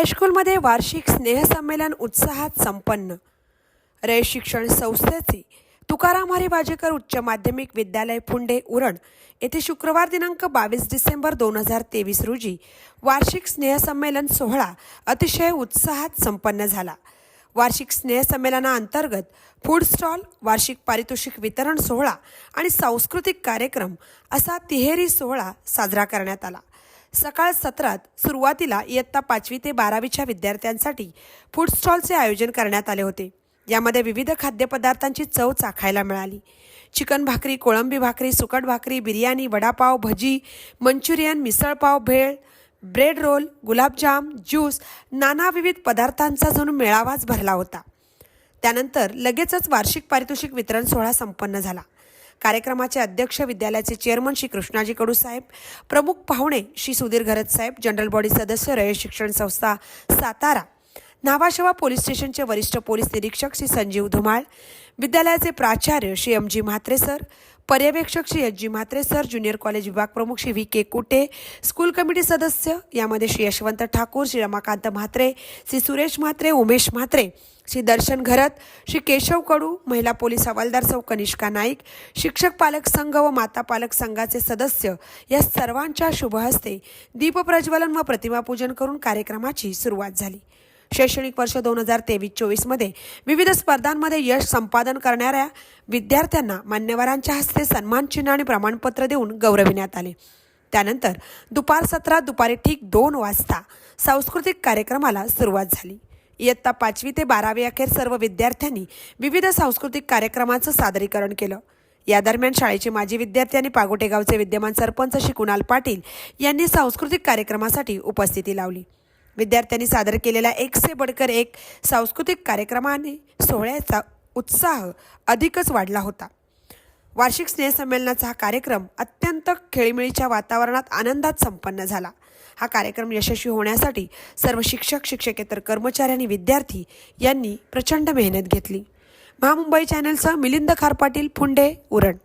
हायस्कूलमध्ये वार्षिक स्नेहसंमेलन उत्साहात संपन्न. रय शिक्षण संस्थेचे तुकाराम हरी उच्च माध्यमिक विद्यालय फुंडे उरण येथे शुक्रवार दिनांक बावीस डिसेंबर दोन हजार तेवीस रोजी वार्षिक स्नेहसंमेलन सोहळा अतिशय उत्साहात संपन्न झाला. वार्षिक स्नेहसंमेलनाअंतर्गत फूड स्टॉल वार्षिक पारितोषिक वितरण सोहळा आणि सांस्कृतिक कार्यक्रम असा तिहेरी सोहळा साजरा करण्यात आला. सकाळ सत्रात सुरुवातीला इयत्ता पाचवी ते बारावीच्या विद्यार्थ्यांसाठी फूड स्टॉलचे आयोजन करण्यात आले होते. यामध्ये विविध खाद्यपदार्थांची चव चाखायला मिळाली. चिकन भाकरी कोळंबी भाकरी सुकट भाकरी biryani vada pav bhaji Manchurian misal pav bhel bread roll gulab jam juice नाना विविध पदार्थांचा जणू मेळावाच भरला होता. त्यानंतर लगेचच वार्षिक पारितोषिक वितरण सोहळा संपन्न झाला. कार्यक्रमाचे अध्यक्ष विद्यालयाचे चेअरमन श्री कृष्णाजी कडू साहेब प्रमुख पाहुणे श्री सुधीर घरत साहेब जनरल बॉडी सदस्य रयत शिक्षण संस्था सातारा. नावाशेवा पोलीस स्टेशनचे वरिष्ठ पोलीस निरीक्षक श्री संजीव धुमाळ विद्यालयाचे प्राचार्य Shri M G Mhatre sir पर्यवेक्षक Shri H G Mhatre sir junior college विभाग प्रमुख Shri V K Kute school committee सदस्य यामध्ये श्री यशवंत ठाकूर श्री रमाकांत म्हात्रे श्री सुरेश म्हात्रे उमेश म्हात्रे श्री दर्शन घरत श्री केशव कडू महिला पोलीस हवालदार सौ कनिष्का नाईक शिक्षक पालक संघ व माता पालक संघाचे सदस्य या सर्वांच्या शुभहस्ते दीपप्रज्वलन व प्रतिमापूजन करून कार्यक्रमाची सुरुवात झाली. शैक्षणिक वर्ष दोन हजार तेवीस चोवीसमध्ये विविध स्पर्धांमध्ये यश संपादन करणाऱ्या विद्यार्थ्यांना मान्यवरांच्या हस्ते सन्मानचिन्ह आणि प्रमाणपत्र देऊन गौरविण्यात आले. त्यानंतर दुपार सत्रात दुपारी ठीक दोन वाजता सांस्कृतिक कार्यक्रमाला सुरुवात झाली. इयत्ता पाचवी ते बारावी अखेर सर्व विद्यार्थ्यांनी विविध सांस्कृतिक कार्यक्रमाचं सादरीकरण केलं. या दरम्यान शाळेचे माजी विद्यार्थी आणि पागोटेगावचे विद्यमान सरपंच श्री कुणाल पाटील यांनी सांस्कृतिक कार्यक्रमासाठी उपस्थिती लावली. विद्यार्थ्यांनी सादर केलेला एक से बडकर एक सांस्कृतिक कार्यक्रमाने सोहळ्याचा उत्साह अधिकच वाढला होता. वार्षिक स्नेहसंमेलनाचा हा कार्यक्रम अत्यंत खेळीमेळीच्या वातावरणात आनंदात संपन्न झाला. हा कार्यक्रम यशस्वी होण्यासाठी सर्व शिक्षक शिक्षकेतर कर्मचारी आणि विद्यार्थी यांनी प्रचंड मेहनत घेतली. महामुंबई चॅनलसह मिलिंद खारपाटील फुंडे उरण.